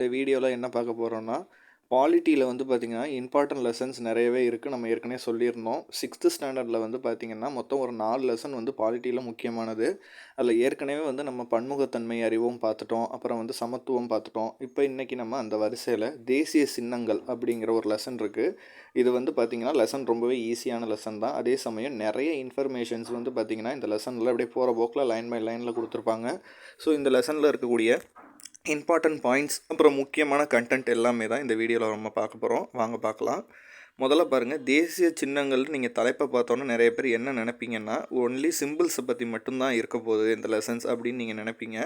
இந்த வீடியோவில் என்ன பார்க்க போகிறோன்னா பாலிட்டியில் வந்து பார்த்திங்கன்னா இம்பார்ட்டன்ட் லெசன்ஸ் நிறையவே இருக்குது நம்ம ஏற்கனவே சொல்லியிருந்தோம். சிக்ஸ்த்து ஸ்டாண்டர்டில் வந்து பார்த்திங்கன்னா மொத்தம் ஒரு நாலு லெசன் வந்து பாலிட்டியில் முக்கியமானது. அதில் ஏற்கனவே வந்து நம்ம பன்முகத்தன்மை அறிவும் பார்த்துட்டோம். அப்புறம் வந்து சமத்துவம் பார்த்துட்டோம். இப்போ இன்றைக்கி நம்ம அந்த வரிசையில் தேசிய சின்னங்கள் அப்படிங்கிற ஒரு லெசன் இருக்குது இது வந்து பார்த்திங்கன்னா லெசன் ரொம்பவே ஈஸியான லெசன் தான். அதே சமயம் நிறைய இன்ஃபர்மேஷன்ஸ் வந்து பார்த்திங்கன்னா இந்த லெசனில் அப்படியே போகிற போக்கில் லைன் பை லைனில் கொடுத்துருப்பாங்க. ஸோ இந்த லெசனில் இருக்கக்கூடிய இம்பார்ட்டன்ட் பாயிண்ட்ஸ் அப்புறம் முக்கியமான கண்டென்ட் எல்லாமே தான் இந்த வீடியோவில் நம்ம பார்க்க போகிறோம் வாங்க பார்க்கலாம். முதல்ல பாருங்கள் தேசிய சின்னங்கள் நீங்கள் தலைப்பை பார்த்தோன்னா நிறைய பேர் என்ன நினைப்பீங்கன்னா ஒன்லி சிம்பிள்ஸை பற்றி மட்டும்தான் இருக்க போகுது இந்த லெசன்ஸ் அப்படின்னு நீங்கள் நினைப்பீங்க.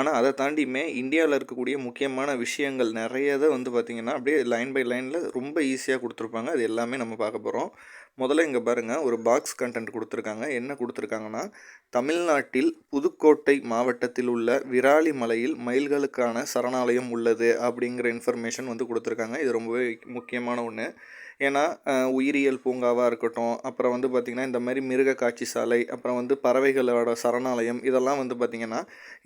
ஆனால் அதை தாண்டியுமே இந்தியாவில் இருக்கக்கூடிய முக்கியமான விஷயங்கள் நிறையதை வந்து பார்த்திங்கன்னா அப்படியே லைன் பை லைனில் ரொம்ப ஈஸியாக கொடுத்துருப்பாங்க. அது எல்லாமே நம்ம பார்க்க போகிறோம் முதல்ல இங்கே பாருங்கள் ஒரு பாக்ஸ் கண்டென்ட் கொடுத்துருக்காங்க. என்ன கொடுத்துருக்காங்கன்னா தமிழ்நாட்டில் புதுக்கோட்டை மாவட்டத்தில் உள்ள விராலி மலையில் மயில்களுக்கான சரணாலயம் உள்ளது அப்படிங்கிற இன்ஃபர்மேஷன் வந்து கொடுத்துருக்காங்க. இது ரொம்பவே முக்கியமான ஒன்று ஏன்னா உயிரியல் பூங்காவாக இருக்கட்டும் அப்புறம் வந்து பார்த்திங்கன்னா இந்த மாதிரி மிருக காட்சி சாலை அப்புறம் வந்து பறவைகளோட சரணாலயம் இதெல்லாம் வந்து பார்த்திங்கன்னா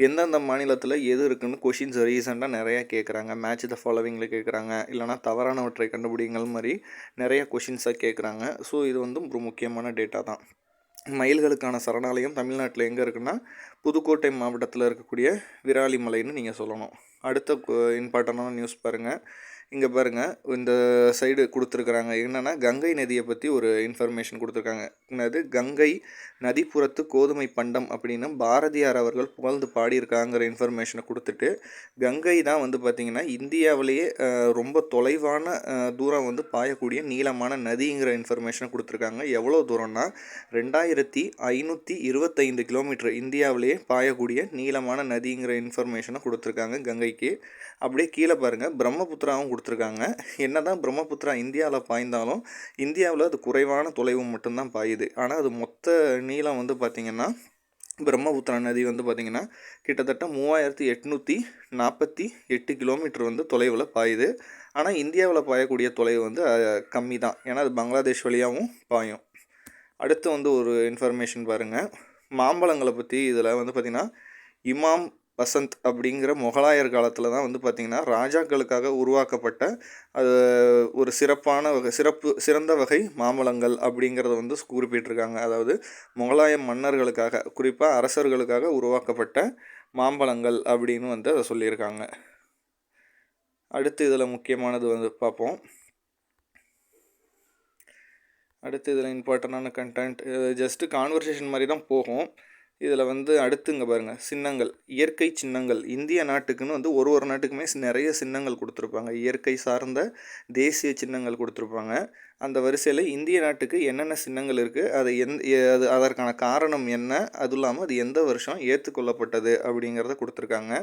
எந்தெந்த மாநிலத்தில் எது இருக்குன்னு கொஷின்ஸ் ரீசெண்டாக நிறையா கேட்குறாங்க மேட்ச் த ஃபாலோவிங்கில் கேட்குறாங்க இல்லைனா தவறானவற்றை கண்டுபிடிங்கள் மாதிரி நிறைய கொஷின்ஸாக கேட்குறாங்க ஸோ இது வந்து ஒரு முக்கியமான டேட்டா தான். மயில்களுக்கான சரணாலயம் தமிழ்நாட்டில் எங்கே இருக்குன்னா புதுக்கோட்டை மாவட்டத்தில் இருக்கக்கூடிய விராலிமலைன்னு நீங்கள் சொல்லணும். அடுத்த இம்பார்ட்டண்டான நியூஸ் பாருங்கள் இங்கே பாருங்கள் இந்த சைடு கொடுத்துருக்குறாங்க. என்னென்னா கங்கை நதியை பற்றி ஒரு இன்ஃபர்மேஷன் கொடுத்துருக்காங்க. என்னது? கங்கை நதிப்புறத்து கோதுமை பண்டம் அப்படின்னு பாரதியார் அவர்கள் புகழ்ந்து பாடியிருக்காங்கிற இன்ஃபர்மேஷனை கொடுத்துட்டு கங்கை தான் வந்து பார்த்திங்கன்னா இந்தியாவிலேயே ரொம்ப தொலைவான தூரம் வந்து பாயக்கூடிய நீளமான நதிங்கிற இன்ஃபர்மேஷனை கொடுத்துருக்காங்க. எவ்வளோ தூரம்னா ரெண்டாயிரத்தி ஐநூற்றி இருபத்தைந்து கிலோமீட்டர் இந்தியாவிலேயே பாயக்கூடிய நீளமான நதிங்கிற இன்ஃபர்மேஷனை கொடுத்துருக்காங்க கங்கைக்கு. அப்படியே கீழே பாருங்கள் பிரம்மபுத்திராவும் கொடுத்துருக்காங்க. என்ன தான் பிரம்மபுத்திரா இந்தியாவில் பாய்ந்தாலும் இந்தியாவில் அது குறைவான தொலைவு மட்டும்தான் பாயுது. ஆனால் அது மொத்த நீளம் வந்து பார்த்திங்கன்னா பிரம்மபுத்திரா நதி வந்து பார்த்திங்கன்னா கிட்டத்தட்ட மூவாயிரத்தி எட்நூற்றி நாற்பத்தி எட்டு கிலோமீட்டர் வந்து தொலைவில் பாயுது. ஆனால் இந்தியாவில் பாயக்கூடிய தொலைவு வந்து கம்மி தான் ஏன்னா அது பங்களாதேஷ் வழியாகவும் பாயும். அடுத்து வந்து ஒரு இன்ஃபர்மேஷன் பாருங்கள் மாம்பழங்களை பற்றி இதில் வந்து பார்த்திங்கன்னா இமாம் வசந்த் அப்படிங்கிற முகலாயர் காலத்தில் தான் வந்து பார்த்திங்கன்னா ராஜாக்களுக்காக உருவாக்கப்பட்ட அது ஒரு சிறப்பான வகை சிறப்பு சிறந்த வகை மாம்பழங்கள் அப்படிங்கிறத வந்து குறிப்பிட்டிருக்காங்க. அதாவது முகலாய மன்னர்களுக்காக குறிப்பாக அரசர்களுக்காக உருவாக்கப்பட்ட மாம்பழங்கள் அப்படின்னு வந்து அதை சொல்லியிருக்காங்க. அடுத்து இதில் முக்கியமானது வந்து பார்ப்போம். அடுத்து இதில் இம்பார்ட்டண்டான கண்டென்ட் ஜஸ்ட்டு கான்வர்சேஷன் மாதிரி தான் போகும். இதில் வந்து அடுத்துங்க பாருங்கள் சின்னங்கள். இயற்கை சின்னங்கள். இந்திய நாட்டுக்குன்னு வந்து ஒரு ஒரு நாட்டுக்குமே நிறைய சின்னங்கள் கொடுத்துருப்பாங்க. இயற்கை சார்ந்த தேசிய சின்னங்கள் கொடுத்துருப்பாங்க. அந்த வரிசையில் இந்திய நாட்டுக்கு என்னென்ன சின்னங்கள் இருக்குது அது எந் அது அதற்கான காரணம் என்ன? அதுவும் இல்லாமல் அது எந்த வருஷம் ஏற்றுக்கொள்ளப்பட்டது அப்படிங்கிறத கொடுத்துருக்காங்க.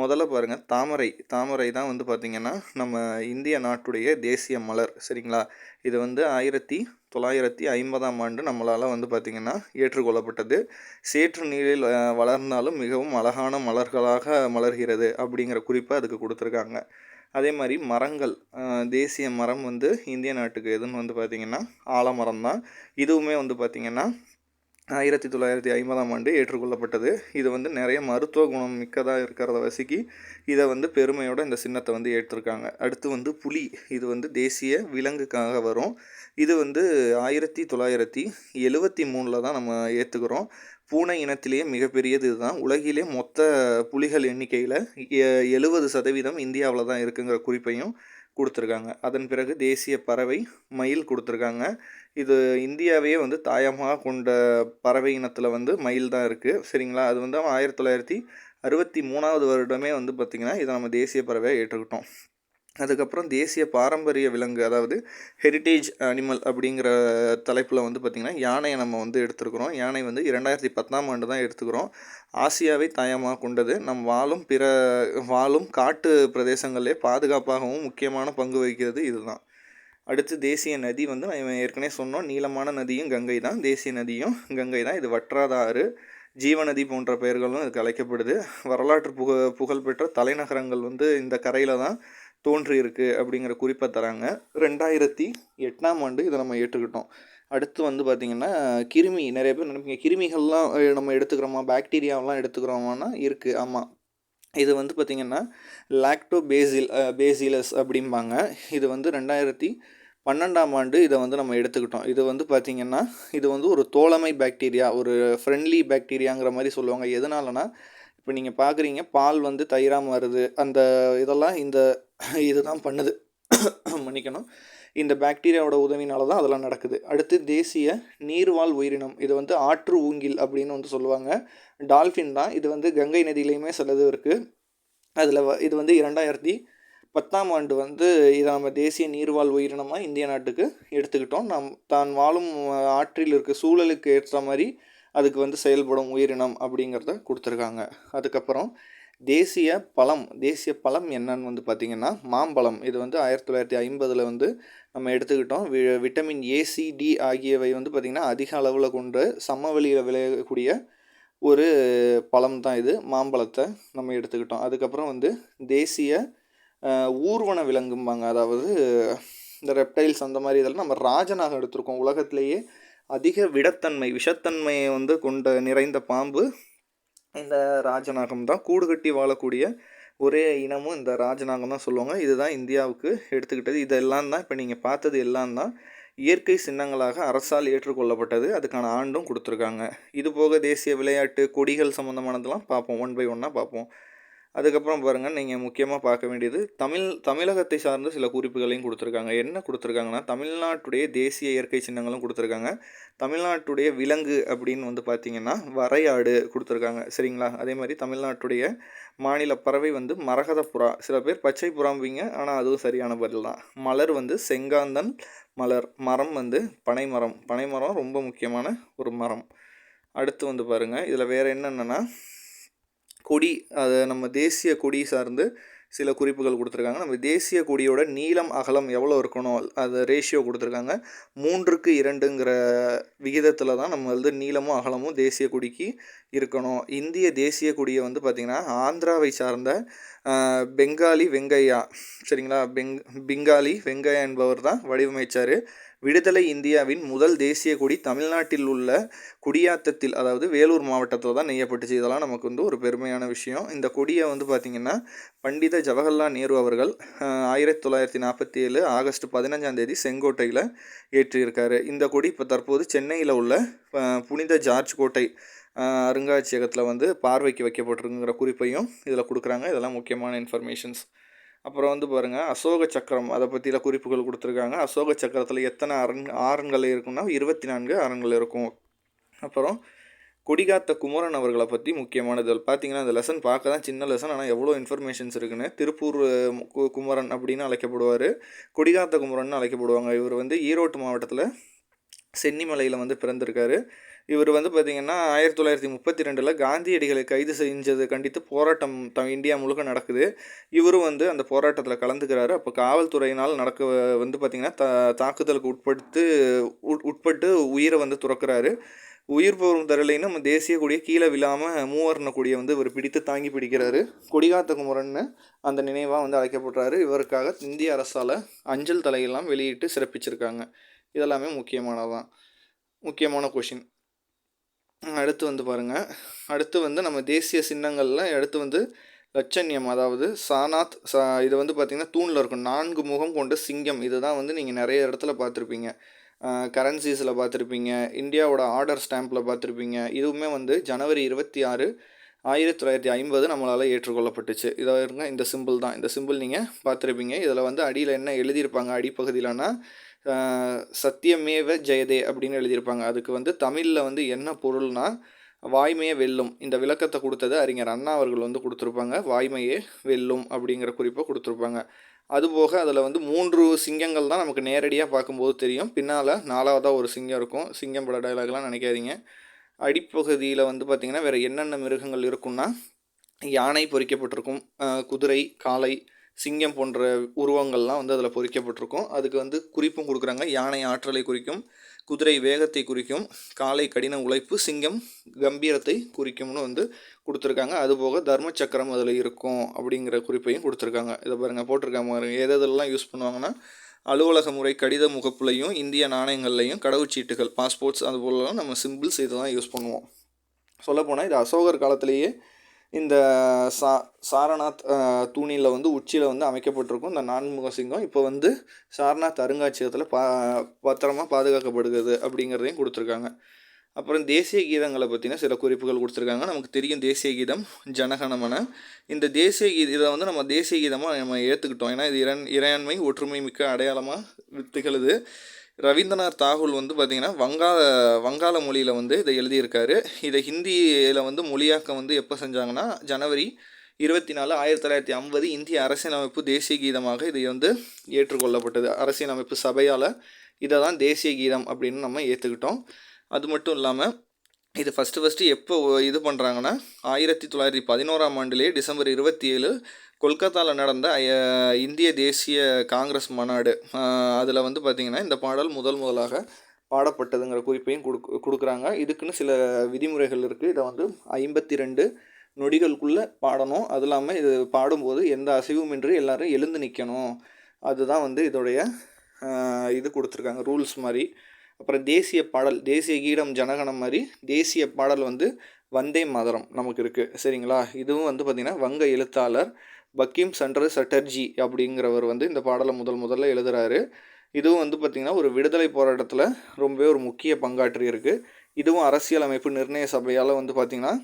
முதல்ல பாருங்கள் தாமரை. தாமரை தான் வந்து பார்த்திங்கன்னா நம்ம இந்திய நாட்டுடைய தேசிய மலர் சரிங்களா? இது வந்து ஆயிரத்தி தொள்ளாயிரத்தி ஐம்பதாம் ஆண்டு நம்மளால் வந்து பார்த்திங்கன்னா ஏற்றுக்கொள்ளப்பட்டது. சேற்று நீரில் வளர்ந்தாலும் மிகவும் அழகான மலர்களாக மலர்கிறது அப்படிங்கிற குறிப்பை அதுக்கு கொடுத்துருக்காங்க. அதே மாதிரி மரங்கள் தேசிய மரம் வந்து இந்திய நாட்டுக்கு எதுன்னு வந்து பார்த்திங்கன்னா ஆலமரம் தான். இதுவுமே வந்து பார்த்திங்கன்னா ஆயிரத்தி தொள்ளாயிரத்தி ஐம்பதாம் ஆண்டு ஏற்றுக்கொள்ளப்பட்டது. இது வந்து நிறைய மருத்துவ குணம் மிக்கதாக இருக்கிறத வசிக்கி இதை வந்து பெருமையோட இந்த சின்னத்தை வந்து ஏற்றிருக்காங்க. அடுத்து வந்து புலி இது வந்து தேசிய விலங்குக்காக வரும். இது வந்து ஆயிரத்தி தொள்ளாயிரத்தி எழுவத்தி மூணில் தான் நம்ம ஏற்றுக்கிறோம் பூனை இனத்திலேயே மிகப்பெரியது இதுதான். உலகிலே மொத்த புலிகள் எண்ணிக்கையில் எழுபது சதவீதம் இந்தியாவில் தான் இருக்குங்கிற குறிப்பையும் கொடுத்துருக்காங்க. அதன் பிறகு தேசிய பறவை மயில் கொடுத்துருக்காங்க. இது இந்தியாவையே வந்து தாயமாக கொண்ட பறவை இனத்தில் வந்து மயில் தான் இருக்குது சரிங்களா? அது வந்து ஆயிரத்தி தொள்ளாயிரத்தி அறுபத்தி மூணாவது வருடமே வந்து பார்த்திங்கன்னா இதை நம்ம தேசிய பறவையாக ஏற்றுக்கிட்டோம். அதுக்கப்புறம் தேசிய பாரம்பரிய விலங்கு அதாவது ஹெரிட்டேஜ் அனிமல் அப்படிங்கிற தலைப்பில் வந்து பார்த்திங்கன்னா யானையை நம்ம வந்து எடுத்துருக்குறோம். யானை வந்து இரண்டாயிரத்தி பத்தாம் ஆண்டு தான் எடுத்துக்கிறோம். ஆசியாவை தாயமாக கொண்டது. நம் வாழும் பிற வாழும் காட்டு பிரதேசங்களிலே பாதுகாப்பாகவும் முக்கியமான பங்கு வகிக்கிறது இதுதான். அடுத்து தேசிய நதி வந்து நான் ஏற்கனவே சொன்னோம். நீளமான நதியும் கங்கை தான். தேசிய நதியும் கங்கை தான். இது வற்றாத ஆறு ஜீவநதி போன்ற பெயர்களும் இதுக்கு அழைக்கப்படுது. வரலாற்று புக புகழ்பெற்ற தலைநகரங்கள் வந்து இந்த கரையில் தான் தோன்றியிருக்கு அப்படிங்கிற குறிப்பை தராங்க. ரெண்டாயிரத்தி எட்டாம் ஆண்டு இதை நம்ம ஏற்றுக்கிட்டோம். அடுத்து வந்து பார்த்திங்கன்னா கிருமி நிறைய பேர் நினைப்பீங்க கிருமிகள்லாம் நம்ம எடுத்துக்கிறோமா பாக்டீரியாவெலாம் எடுத்துக்கிறோமானா இருக்குது ஆமாம் இது வந்து பார்த்திங்கன்னா லாக்டோ பேசில் பேசிலஸ் அப்படிம்பாங்க. இது வந்து ரெண்டாயிரத்தி பன்னெண்டாம் ஆண்டு இதை வந்து நம்ம எடுத்துக்கிட்டோம். இது வந்து பார்த்திங்கன்னா இது வந்து ஒரு தோழமை பாக்டீரியா ஒரு ஃப்ரெண்ட்லி பாக்டீரியாங்கிற மாதிரி சொல்லுவாங்க. எதனாலனா இப்போ நீங்கள் பார்க்குறீங்க பால் வந்து தயிராக மாறுது. அந்த இதெல்லாம் இந்த இதுதான் பண்ணுது. மன்னிக்கணும். இந்த பாக்டீரியாவோட உதவினால தான் அதெல்லாம் நடக்குது. அடுத்து தேசிய நீர்வாழ் உயிரினம். இது வந்து ஆற்று ஊங்கில் அப்படின்னு வந்து சொல்லுவாங்க. டால்ஃபின் தான். இது வந்து கங்கை நதியிலையுமே சிலது இருக்குது அதில் இது வந்து இரண்டாயிரத்தி பத்தாம் ஆண்டு வந்து இதை நம்ம தேசிய நீர்வாழ் உயிரினமாக இந்திய நாட்டுக்கு எடுத்துக்கிட்டோம். நம் தான் வாழும் ஆற்றில் இருக்க சூழலுக்கு ஏற்ற மாதிரி அதுக்கு வந்து செயல்படும் உயிரினம் அப்படிங்கிறத கொடுத்துருக்காங்க. அதுக்கப்புறம் தேசிய பழம் தேசிய பழம் என்னன்னு வந்து பார்த்திங்கன்னா மாம்பழம். இது வந்து ஆயிரத்தி தொள்ளாயிரத்தி ஐம்பதில் வந்து நம்ம எடுத்துக்கிட்டோம். வி விட்டமின் ஏசிடி ஆகியவை வந்து பார்த்திங்கன்னா அதிக அளவில் கொண்டு சமவெளியில் விளையக்கூடிய ஒரு பழம் தான் இது. மாம்பழத்தை நம்ம எடுத்துக்கிட்டோம். அதுக்கப்புறம் வந்து தேசிய ஊர்வன விலங்கும்பாங்க. அதாவது இந்த ரெப்டைல்ஸ் அந்த மாதிரி இதெல்லாம் நம்ம ராஜனாக எடுத்திருக்கோம். உலகத்திலேயே அதிக விடத்தன்மை விஷத்தன்மையை வந்து கொண்ட நிறைந்த பாம்பு இந்த ராஜநாகம் தான். கூடு கட்டி வாழக்கூடிய ஒரே இனமும் இந்த ராஜநாகம் தான் சொல்லுவாங்க. இதுதான் இந்தியாவுக்கு எடுத்துக்கிட்டது. இதெல்லாம் தான் இப்போ நீங்கள் பார்த்தது எல்லாம் தான் இயற்கை சின்னங்களாக அரசால் ஏற்றுக்கொள்ளப்பட்டது. அதுக்கான ஆண்டும் கொடுத்துருக்காங்க. இது போக தேசிய விளையாட்டு கொடிகள் சம்மந்தமானதெல்லாம் பார்ப்போம். ஒன் பை ஒன்னாக பார்ப்போம். அதுக்கப்புறம் பாருங்கள் நீங்கள் முக்கியமாக பார்க்க வேண்டியது தமிழ் தமிழகத்தை சார்ந்த சில குறிப்புகளையும் கொடுத்துருக்காங்க. என்ன கொடுத்துருக்காங்கன்னா தமிழ்நாட்டுடைய தேசிய இயற்கை சின்னங்களும் கொடுத்துருக்காங்க. தமிழ்நாட்டுடைய விலங்கு அப்படின்னு வந்து பார்த்திங்கன்னா வரையாடு கொடுத்துருக்காங்க. சரிங்களா? அதே மாதிரி தமிழ்நாட்டுடைய மாநில பறவை வந்து மரகத புறா சில பேர் பச்சை புறாம்பிங்க ஆனால் அதுவும் சரியான பதில் தான். மலர் வந்து செங்காந்தன் மலர். மரம் வந்து பனைமரம். பனைமரம் ரொம்ப முக்கியமான ஒரு மரம். அடுத்து வந்து பாருங்கள் இதில் வேறு என்னென்னா கொடி அதை நம்ம தேசிய கொடி சார்ந்து சில குறிப்புகள் கொடுத்துருக்காங்க. நம்ம தேசிய கொடியோட நீளம் அகலம் எவ்வளோ இருக்கணும் அது ரேஷியோ கொடுத்துருக்காங்க. மூன்றுக்கு இரண்டுங்கிற விகிதத்தில் தான் நம்ம வந்து நீளமும் அகலமும் தேசிய கொடிக்கு இருக்கணும். இந்திய தேசிய கொடியை வந்து பார்த்திங்கன்னா ஆந்திராவை சார்ந்த பெங்காலி வெங்கையா சரிங்களா? பெங் பெங்காலி வெங்கையா என்பவர் தான் வடிவமைச்சார். விடுதலை இந்தியாவின் முதல் தேசிய கொடி தமிழ்நாட்டில் உள்ள குடியாத்தத்தில் அதாவது வேலூர் மாவட்டத்தில் தான் நெய்யப்பட்டுச்சு. இதெல்லாம் நமக்கு வந்து ஒரு பெருமையான விஷயம். இந்த கொடியை வந்து பார்த்திங்கன்னா பண்டித ஜவஹர்லால் நேரு அவர்கள் ஆயிரத்தி தொள்ளாயிரத்தி நாற்பத்தி ஏழு ஆகஸ்ட் பதினஞ்சாம் தேதி செங்கோட்டையில் ஏற்றியிருக்காரு. இந்த கொடி இப்போ தற்போது சென்னையில் உள்ள புனித ஜார்ஜ் கோட்டை அருங்காட்சியகத்தில் வந்து பார்வைக்கு வைக்கப்பட்டிருக்குங்கிற குறிப்பையும் இதில் கொடுக்குறாங்க. இதெல்லாம் முக்கியமான இன்ஃபர்மேஷன்ஸ் அப்புறம் வந்து பாருங்கள் அசோக சக்கரம் அதை பற்றியில் குறிப்புகள் கொடுத்துருக்காங்க. அசோக சக்கரத்தில் எத்தனை அரண் ஆரண்கள் இருக்குன்னா இருபத்தி நான்கு அரண்கள் இருக்கும். அப்புறம் கொடிகாத்த குமரன் அவர்களை பற்றி முக்கியமானது. பார்த்தீங்கன்னா இந்த லெசன் பார்க்க தான் சின்ன லெசன் ஆனால் எவ்வளோ இன்ஃபர்மேஷன்ஸ் இருக்குன்னு. திருப்பூர் குமரன் அப்படின்னு அழைக்கப்படுவார். கொடிகாத்த குமரன் அழைக்கப்படுவாங்க. இவர் வந்து ஈரோட்டு மாவட்டத்தில் சென்னிமலையில் வந்து பிறந்திருக்காரு. இவர் வந்து பார்த்திங்கன்னா ஆயிரத்தி தொள்ளாயிரத்தி முப்பத்தி ரெண்டில் காந்தியடிகளை கைது செஞ்சது கண்டித்து போராட்டம் த இந்தியா முழுக்க நடக்குது. இவரும் வந்து அந்த போராட்டத்தில் கலந்துக்கிறாரு. அப்போ காவல்துறையினால் நடக்க வந்து பார்த்திங்கன்னா த தாக்குதலுக்கு உட்படுத்து உட்பட்டு உயிரை வந்து துறக்கிறாரு. உயிர் போகும் தரலைன்னு நம்ம தேசிய கொடியை கீழே விழாமல் மூவர்ண கொடியை வந்து இவர் பிடித்து தாங்கி பிடிக்கிறாரு. கொடிகாத்த குமரன்னு அந்த நினைவாக வந்து அழைக்கப்படுறாரு. இவருக்காக இந்திய அரசால் அஞ்சல் தலையெல்லாம் வெளியிட்டு சிறப்பிச்சிருக்காங்க. இதெல்லாமே முக்கியமானதான். முக்கியமான கொஷின் அடுத்து வந்து பாருங்கள் அடுத்து வந்து நம்ம தேசிய சின்னங்களில் அடுத்து வந்து லட்சண்யம் அதாவது சானாத் சா இது வந்து பார்த்திங்கன்னா தூணில் இருக்கும். நான்கு முகம் கொண்ட சிங்கம். இதுதான் வந்து நீங்கள் நிறைய இடத்துல பார்த்துருப்பீங்க கரன்சிஸில் பார்த்துருப்பீங்க இந்தியாவோட ஆர்டர் ஸ்டாம்பில் பார்த்துருப்பீங்க இதுவுமே வந்து ஜனவரி இருபத்தி ஆறு ஆயிரத்தி தொள்ளாயிரத்தி ஐம்பது நம்மளால் ஏற்றுக்கொள்ளப்பட்டுச்சு. இதாக இருங்க இந்த சிம்பிள் தான் இந்த சிம்பிள் நீங்கள் பார்த்துருப்பீங்க இதில் வந்து அடியில் என்ன எழுதியிருப்பாங்க? அடிப்பகுதியிலனா சத்தியமேவ ஜெயதே அப்படின்னு எழுதியிருப்பாங்க. அதுக்கு வந்து தமிழில் வந்து என்ன பொருள்னா வாய்மையே வெல்லும். இந்த விளக்கத்தை கொடுத்தது அறிஞர் அண்ணா அவர்கள் வந்து கொடுத்துருப்பாங்க. வாய்மையே வெல்லும் அப்படிங்கிற குறிப்பை கொடுத்துருப்பாங்க. அதுபோக அதில் வந்து மூன்று சிங்கங்கள் தான் நமக்கு நேரடியாக பார்க்கும்போது தெரியும். பின்னால் நாலாவதாக ஒரு சிங்கம் இருக்கும். சிங்கம் பட டைலாக்லாம் நினைக்காதீங்க. அடிப்பகுதியில் வந்து பார்த்திங்கன்னா வேறு என்னென்ன மிருகங்கள் இருக்குன்னா யானை பொறிக்கப்பட்டிருக்கும். குதிரை காளை சிங்கம் போன்ற உருவங்கள்லாம் வந்து அதில் பொறிக்கப்பட்டிருக்கும். அதுக்கு வந்து குறிப்பும் கொடுக்குறாங்க. யானை ஆற்றலை குறிக்கும் குதிரை வேகத்தை குறிக்கும் காலை கடின உழைப்பு சிங்கம் கம்பீரத்தை குறிக்கும்னு வந்து கொடுத்துருக்காங்க. அதுபோக தர்ம சக்கரம் அதில் இருக்கும் அப்படிங்கிற குறிப்பையும் கொடுத்துருக்காங்க. இதை பாருங்கள் போட்டிருக்காங்க பாருங்கள் எது எதெல்லாம் யூஸ் பண்ணுவாங்கன்னா அலுவலக முறை கடித முகப்புலையும் இந்திய நாணயங்கள்லையும் கடவுச்சீட்டுகள் பாஸ்போர்ட்ஸ் அது போலலாம் நம்ம சிம்பிள்ஸ் இதெல்லாம் யூஸ் பண்ணுவோம். சொல்லப்போனால் இது அசோகர் காலத்திலேயே இந்த சா சாரநாத் தூணில் வந்து உச்சியில் வந்து அமைக்கப்பட்டிருக்கும் இந்த நான்முக சிங்கம். இப்போ வந்து சாரநாத் அருங்காட்சியகத்தில் பா பத்திரமா பாதுகாக்கப்படுகிறது அப்படிங்கிறதையும் கொடுத்துருக்காங்க. அப்புறம் தேசிய கீதங்களை பற்றின சில குறிப்புகள் கொடுத்துருக்காங்க. நமக்கு தெரியும் தேசிய கீதம் ஜனகணமன இந்த தேசிய கீத இதை வந்து நம்ம தேசிய கீதமாக நம்ம ஏற்றுக்கிட்டோம் ஏன்னா இது இரண் இறையாண்மை ஒற்றுமை மிக்க அடையாளமாக திகழுது. ரவீந்திரநாத் தாகூர் வந்து பார்த்திங்கன்னா வங்காள வங்காள மொழியில் வந்து இதை எழுதியிருக்காரு. இதை ஹிந்தியில் வந்து மொழியாக்கம் வந்து எப்போ செஞ்சாங்கன்னா ஜனவரி இருபத்தி நாலு ஆயிரத்தி தொள்ளாயிரத்தி ஐம்பது இந்திய அரசியலமைப்பு தேசிய கீதமாக இது வந்து ஏற்றுக்கொள்ளப்பட்டது. அரசியலமைப்பு சபையால் இதை தான் தேசிய கீதம் அப்படின்னு நம்ம ஏற்றுக்கிட்டோம் அது மட்டும் இல்லாமல் இது ஃபஸ்ட்டு ஃபஸ்ட்டு எப்போ இது பண்ணுறாங்கன்னா ஆயிரத்தி தொள்ளாயிரத்தி பதினோராம் ஆண்டுலேயே டிசம்பர் இருபத்தி ஏழு கொல்கத்தாவில் நடந்த இந்திய தேசிய காங்கிரஸ் மாநாடு அதில் வந்து பார்த்திங்கன்னா இந்த பாடல் முதல் முதலாக பாடப்பட்டதுங்கிற குறிப்பையும் கொடுக்கு கொடுக்குறாங்க. இதுக்குன்னு சில விதிமுறைகள் இருக்குது இதை வந்து ஐம்பத்தி ரெண்டு நொடிகளுக்குள்ளே பாடணும். அது இல்லாமல் இது பாடும்போது எந்த அசைவுமின்றி எல்லோரும் எழுந்து நிற்கணும் அதுதான் வந்து இதோடைய இது கொடுத்துருக்காங்க ரூல்ஸ் மாதிரி அப்புறம் தேசிய பாடல் தேசிய கீடம் ஜனகணம் மாதிரி தேசிய பாடல் வந்து வந்தே மாதரம் நமக்கு இருக்குது சரிங்களா? இதுவும் வந்து பார்த்திங்கன்னா வங்க எழுத்தாளர் பக்கீம் சண்டர் சட்டர்ஜி அப்படிங்கிறவர் வந்து இந்த பாடலை முதல் முதல்ல எழுதுகிறாரு இதுவும் வந்து பார்த்திங்கன்னா ஒரு விடுதலை போராட்டத்தில் ரொம்பவே ஒரு முக்கிய பங்காற்றி இருக்குது இதுவும் அரசியலமைப்பு நிர்ணய சபையால் வந்து பார்த்திங்கன்னா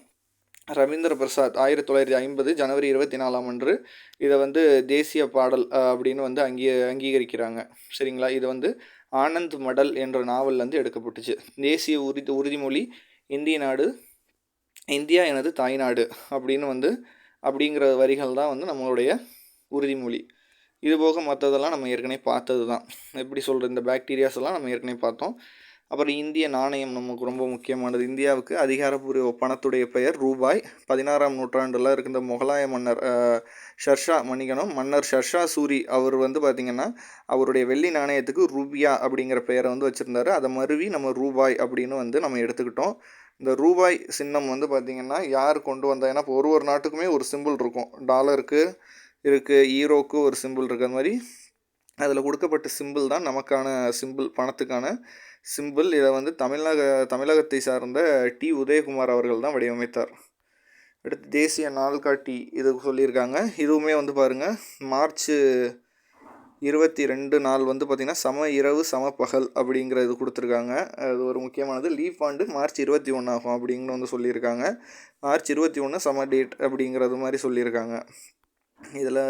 ரவீந்திர பிரசாத் ஆயிரத்தி தொள்ளாயிரத்தி ஐம்பது ஜனவரி இருபத்தி நாலாம் அன்று இதை வந்து தேசிய பாடல் அப்படின்னு வந்து அங்கீ அங்கீகரிக்கிறாங்க. சரிங்களா? இது வந்து ஆனந்த் மடல் என்ற நாவல்லேருந்து எடுக்கப்பட்டுச்சு. தேசிய உறுதி உறுதிமொழி இந்திய நாடு இந்தியா எனது தாய்நாடு அப்படின்னு வந்து அப்படிங்கிற வரிகள் தான் வந்து நம்மளுடைய உறுதிமொழி. இது போக மற்றதெல்லாம் நம்ம ஏற்கனவே பார்த்தது தான் எப்படி சொல்கிற இந்த பாக்டீரியாஸ் எல்லாம் நம்ம ஏற்கனவே பார்த்தோம். அப்புறம் இந்திய நாணயம் நமக்கு ரொம்ப முக்கியமானது. இந்தியாவுக்கு அதிகாரப்பூர்வ பணத்துடைய பெயர் ரூபாய். பதினாறாம் நூற்றாண்டில் இருக்கின்ற முகலாய மன்னர் ஷர்ஷா மன்னிக்கணும். மன்னர் ஷர்ஷா சூரி அவர் வந்து பார்த்திங்கன்னா அவருடைய வெள்ளி நாணயத்துக்கு ரூபியா அப்படிங்கிற பெயரை வந்து வச்சுருந்தாரு. அதை மருவி நம்ம ரூபாய் அப்படின்னு வந்து நம்ம எடுத்துக்கிட்டோம். இந்த ரூபாய் சின்னம் வந்து பார்த்திங்கன்னா யார் கொண்டு வந்தா ஏன்னா இப்போ ஒரு ஒரு நாட்டுக்குமே ஒரு சிம்பிள் இருக்கும். டாலருக்கு இருக்குது ஈரோக்கு ஒரு சிம்பிள் இருக்கிற மாதிரி அதில் கொடுக்கப்பட்ட சிம்பிள் தான் நமக்கான சிம்பிள் பணத்துக்கான சிம்பிள் இதை வந்து தமிழக தமிழகத்தை சார்ந்த டி. உதயகுமார் அவர்கள் தான் வடிவமைத்தார். அடுத்து தேசிய நாள்காட்டி இது சொல்லியிருக்காங்க. இதுவுமே வந்து பாருங்கள் மார்ச் இருபத்தி ரெண்டு நாள் வந்து பார்த்திங்கன்னா சம இரவு சம பகல் அப்படிங்கிறது கொடுத்துருக்காங்க. அது ஒரு முக்கியமானது. லீஃப் ஆண்டு மார்ச் இருபத்தி ஒன்று ஆகும் அப்படிங்கன்னு வந்து சொல்லியிருக்காங்க. மார்ச் இருபத்தி ஒன்று சம டேட் அப்படிங்கிறது மாதிரி சொல்லியிருக்காங்க. இதில்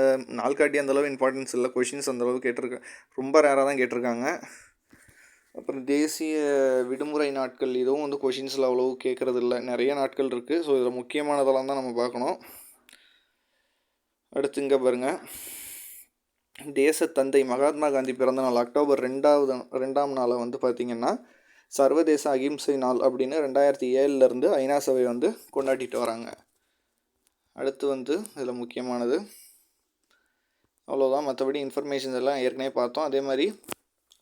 நாள்காட்டி அந்தளவு இம்பார்ட்டன்ஸ் இல்லை. கொஷின்ஸ் அந்தளவு கேட்டிருக்க ரொம்ப ரேராக தான் கேட்டிருக்காங்க. அப்புறம் தேசிய விடுமுறை நாட்கள் இதுவும் வந்து கொஷின்ஸில் அவ்வளோ கேட்குறது இல்லை. நிறைய நாட்கள் இருக்குது ஸோ இதில் முக்கியமானதெல்லாம் தான் நம்ம பார்க்கணும். அடுத்து இங்கே பாருங்கள் தேச தந்தை மகாத்மா காந்தி பிறந்த நாள் அக்டோபர் ரெண்டாவது ரெண்டாம் நாளை வந்து பார்த்திங்கன்னா சர்வதேச அகிம்சை நாள் அப்படின்னு ரெண்டாயிரத்தி ஏழுலேருந்து ஐநா சபை வந்து கொண்டாடிட்டு வராங்க. அடுத்து வந்து இதில் முக்கியமானது அவ்வளோதான் மற்றபடி இன்ஃபர்மேஷன்ஸ் எல்லாம் ஏற்கனவே பார்த்தோம். அதே மாதிரி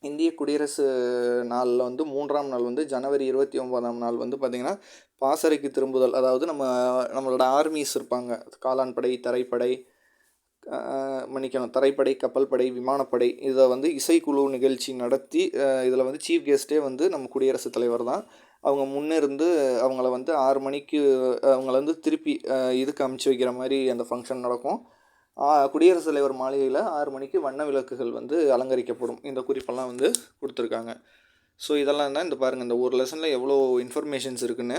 இந்திய குடியரசு நாளில் வந்து மூன்றாம் நாள் வந்து ஜனவரி இருபத்தி ஒன்பதாம் நாள் வந்து பார்த்திங்கன்னா பாசறைக்கு திரும்புதல். அதாவது நம்ம நம்மளோட ஆர்மிஸ் இருப்பாங்க. காளான் படை தரைப்படை மன்னிக்கணும். தரைப்படை கப்பல் படை விமானப்படை இதை வந்து இசைக்குழு நிகழ்ச்சி நடத்தி இதில் வந்து சீஃப் கெஸ்ட்டே வந்து நம்ம குடியரசுத் தலைவர் தான். அவங்க முன்னிருந்து அவங்கள வந்து ஆறு மணிக்கு அவங்கள வந்து திருப்பி இதுக்கு அமுச்சு வைக்கிற மாதிரி அந்த ஃபங்க்ஷன் நடக்கும். குடியரசுத் தலைவர் மாளிகையில் ஆறு மணிக்கு வண்ண விளக்குகள் வந்து அலங்கரிக்கப்படும். இந்த குறிப்பெல்லாம் வந்து கொடுத்துருக்காங்க. ஸோ இதெல்லாம் தான் இந்த பாருங்கள் இந்த ஒரு லெசனில் எவ்வளோ இன்ஃபர்மேஷன்ஸ் இருக்குன்னு.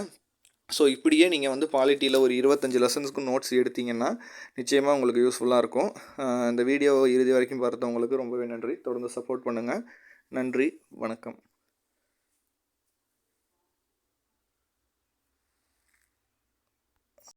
ஸோ இப்படியே நீங்கள் வந்து பாலிட்டியில் ஒரு இருபத்தஞ்சி லெசன்ஸ்க்கு நோட்ஸ் எடுத்திங்கன்னா நிச்சயமாக உங்களுக்கு யூஸ்ஃபுல்லாக இருக்கும். இந்த வீடியோவை இறுதி வரைக்கும் பார்த்தவங்களுக்கு ரொம்பவே நன்றி. தொடர்ந்து சப்போர்ட் பண்ணுங்கள் நன்றி. வணக்கம்.